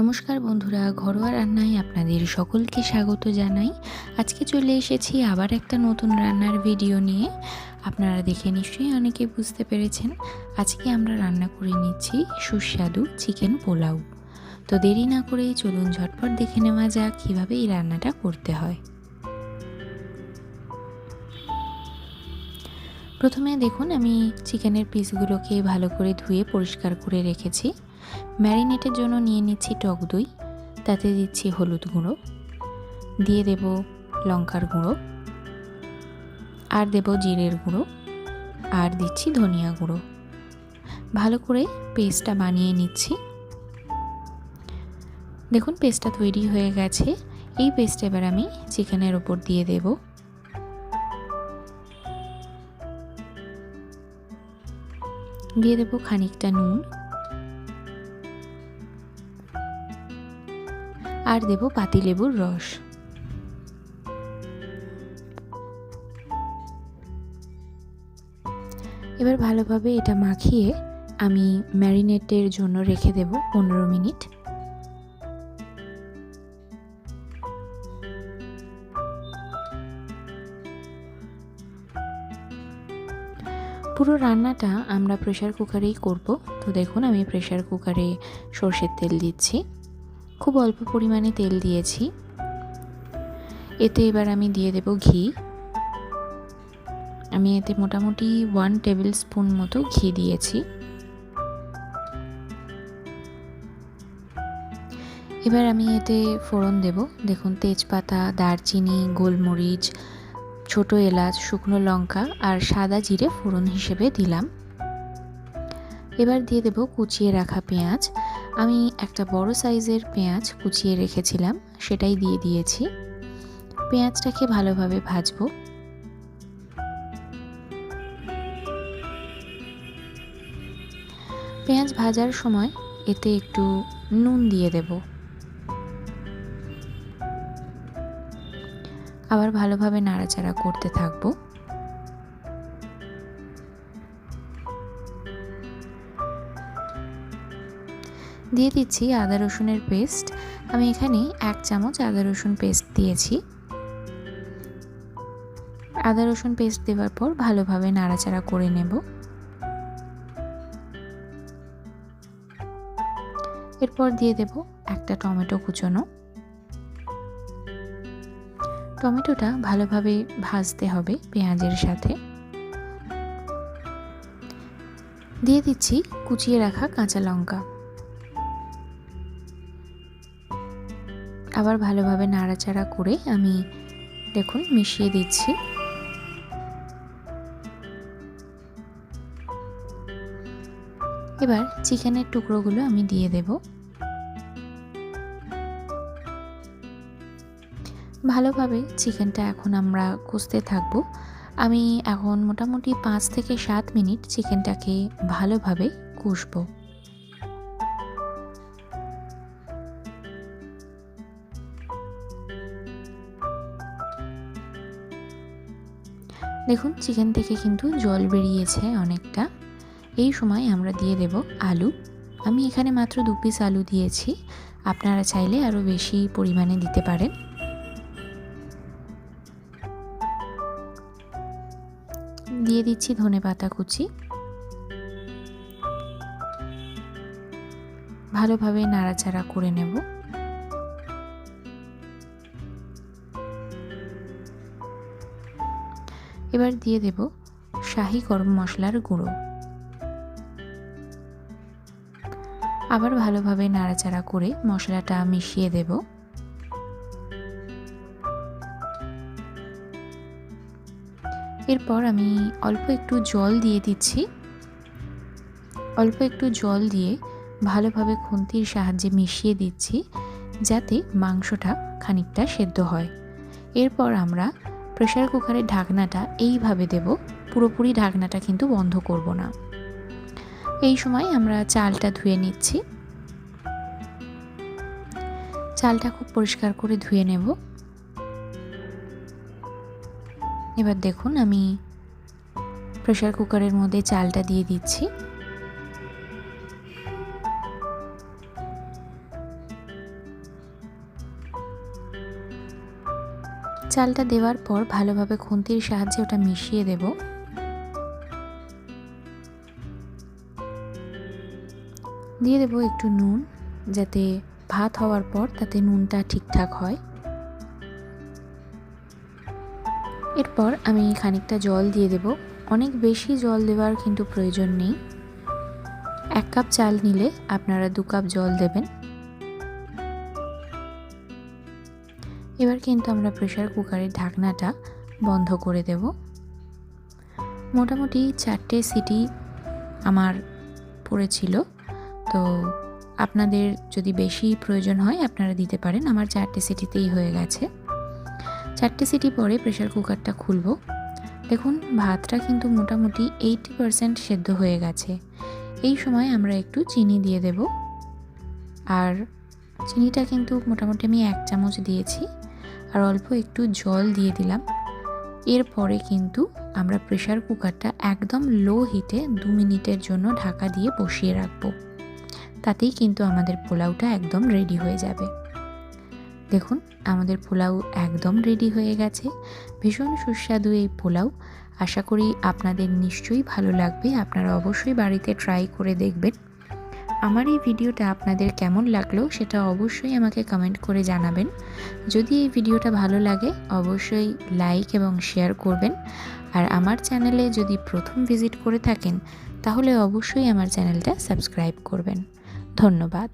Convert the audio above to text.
নমস্কার বন্ধুরা, ঘরোয়া রান্নায় আপনাদের সকলকে স্বাগত জানাই। আজকে চলে এসেছি আবার একটা নতুন রান্নার ভিডিও নিয়ে। আপনারা দেখে নিশ্চয়ই অনেকে বুঝতে পেরেছেন, আজকে আমরা রান্না করে নিচ্ছি সুস্বাদু চিকেন পোলাও। তো দেরি না করে চলুন ঝটপট দেখে নেওয়া যাক কীভাবে এই রান্নাটা করতে হয়। প্রথমে দেখুন, আমি চিকেনের পিসগুলোকে ভালো করে ধুয়ে পরিষ্কার করে রেখেছি। ম্যারিনেটের জন্য নিয়ে নিচ্ছি টক দই, তাতে দিচ্ছি হলুদ গুঁড়ো, দিয়ে দেব লঙ্কার গুঁড়ো, আর দেব জিরের গুঁড়ো, আর দিচ্ছি ধনিয়া গুঁড়ো। ভালো করে পেস্টটা বানিয়ে নিচ্ছি। দেখুন, পেস্টটা তৈরি হয়ে গেছে। এই পেস্ট এবার আমি চিকেনের ওপর দিয়ে দেব। দিয়ে দেব খানিকটা নুন। আর দেব পাতিলেবুর রস। এবার ভালোভাবে এটা মাখিয়ে আমি ম্যারিনেটের জন্য রেখে দেব পনেরো মিনিট। পুরো রান্নাটা আমরা প্রেশার কুকারেই করব। তো দেখুন, আমি প্রেশার কুকারে সর্ষের তেল দিচ্ছি। খুব অল্প পরিমাণে তেল দিয়েছি। এতে এবার আমি দিয়ে দেব ঘি। আমি এতে মোটামুটি ওয়ান টেবিল স্পুন মতো ঘি দিয়েছি। এবার আমি এতে ফোড়ন দেব। দেখুন, তেজপাতা, দারচিনি, গোলমরিচ, ছোট এলাচ, শুকনো লঙ্কা আর সাদা জিরে ফোড়ন হিসেবে দিলাম। এবার দিয়ে দেব কুচিয়ে রাখা পেঁয়াজ। আমি একটা বড় সাইজের পেঁয়াজ কুচিয়ে রেখেছিলাম, সেটাই দিয়ে দিয়েছি। পেঁয়াজটাকে ভালোভাবে ভাজবো। পেঁয়াজ ভাজার সময় এতে একটু নুন দিয়ে দেব। আবার ভালোভাবে নাড়াচাড়া করতে থাকব। দিয়ে দিচ্ছি আদা রসুনের পেস্ট। আমি এখানে এক চামচ আদা রসুন পেস্ট দিয়েছি। আদা রসুন পেস্ট দেওয়ার পর ভালোভাবে নাড়াচাড়া করে নেব। এরপর দিয়ে দেব একটা টমেটো কুচোনো। টমেটোটা ভালোভাবে ভাজতে হবে পেঁয়াজের সাথে। দিয়ে দিচ্ছি কুচিয়ে রাখা কাঁচা লঙ্কা। আবার ভালোভাবে নাড়াচাড়া করে আমি, দেখুন, মিশিয়ে দিচ্ছি। এবার চিকেনের টুকরোগুলো আমি দিয়ে দেব। ভালোভাবে চিকেনটা এখন আমরা কষতে থাকব। আমি এখন মোটামুটি পাঁচ থেকে সাত মিনিট চিকেনটাকে ভালোভাবে কষবো। দেখুন চিকেন থেকে কিন্তু জল বেরিয়েছে অনেকটা। এই সময় আমরা দিয়ে দেব আলু। আমি এখানে মাত্র দু পিস আলু দিয়েছি। আপনারা চাইলে আরও বেশি পরিমাণে দিতে পারেন। দিয়ে দিচ্ছি ধনে পাতা কুচি। ভালোভাবে নাড়াচাড়া করে নেব। এবার দিয়ে দেব শাহি গরম মশলার গুঁড়ো। আবার ভালোভাবে নাড়াচাড়া করে মশলাটা মিশিয়ে দেব। এরপর আমি অল্প একটু জল দিয়ে দিচ্ছি। অল্প একটু জল দিয়ে ভালোভাবে খুন্তির সাহায্যে মিশিয়ে দিচ্ছি যাতে মাংসটা খানিকটা সেদ্ধ হয়। এরপর আমরা প্রেশার কুকারের ঢাকনাটা এইভাবে দেব। পুরোপুরি ঢাকনাটা কিন্তু বন্ধ করব না। এই সময় আমরা চালটা ধুয়ে নিচ্ছি। চালটা খুব পরিষ্কার করে ধুয়ে নেব। এবার দেখুন আমি প্রেশার কুকারের মধ্যে চালটা দিয়ে দিচ্ছি। চালটা দেওয়ার পর ভালোভাবে খুন্তির সাহায্যে ওটা মিশিয়ে দেব। দিয়ে দেব একটু নুন, যাতে ভাত হওয়ার পর তাতে নুনটা ঠিকঠাক হয়। এরপর আমি খানিকটা জল দিয়ে দেব। অনেক বেশি জল দেওয়ার কিন্তু প্রয়োজন নেই। এক কাপ চাল নিলে আপনারা দু কাপ জল দেবেন। এবার কিন্তু আমরা প্রেশার কুকারের ঢাকনাটা বন্ধ করে দেব। মোটামুটি চারটে সিটি আমার পড়েছিল। তো আপনাদের যদি বেশি প্রয়োজন হয়, আপনারা দিতে পারেন। আমার চারটে সিটিতেই হয়ে গেছে। চারটে সিটি পরে প্রেশার কুকারটা খুলব। দেখুন, ভাতটা কিন্তু মোটামুটি এইটি পারসেন্ট সেদ্ধ হয়ে গেছে। এই সময় আমরা একটু চিনি দিয়ে দেব। আর চিনিটা কিন্তু মোটামুটি আমি এক চামচ দিয়েছি। আর অল্প একটু জল দিয়ে দিলাম। এরপরে কিন্তু আমরা প্রেশার কুকারটা একদম লো হিটে দু মিনিটের জন্য ঢাকা দিয়ে বসিয়ে রাখব। তাতেই কিন্তু আমাদের পোলাওটা একদম রেডি হয়ে যাবে। দেখুন, আমাদের পোলাও একদম রেডি হয়ে গেছে। ভীষণ সুস্বাদু এই পোলাও। আশা করি আপনাদের নিশ্চয়ই ভালো লাগবে। আপনারা অবশ্যই বাড়িতে ট্রাই করে দেখবেন। আমার এই ভিডিওটা আপনাদের কেমন লাগল সেটা অবশ্যই আমাকে কমেন্ট করে জানাবেন। যদি এই ভিডিওটা ভালো লাগে, অবশ্যই লাইক এবং শেয়ার করবেন। আর আমার চ্যানেলে যদি প্রথম ভিজিট করে থাকেন, তাহলে অবশ্যই আমার চ্যানেলটা সাবস্ক্রাইব করবেন। ধন্যবাদ।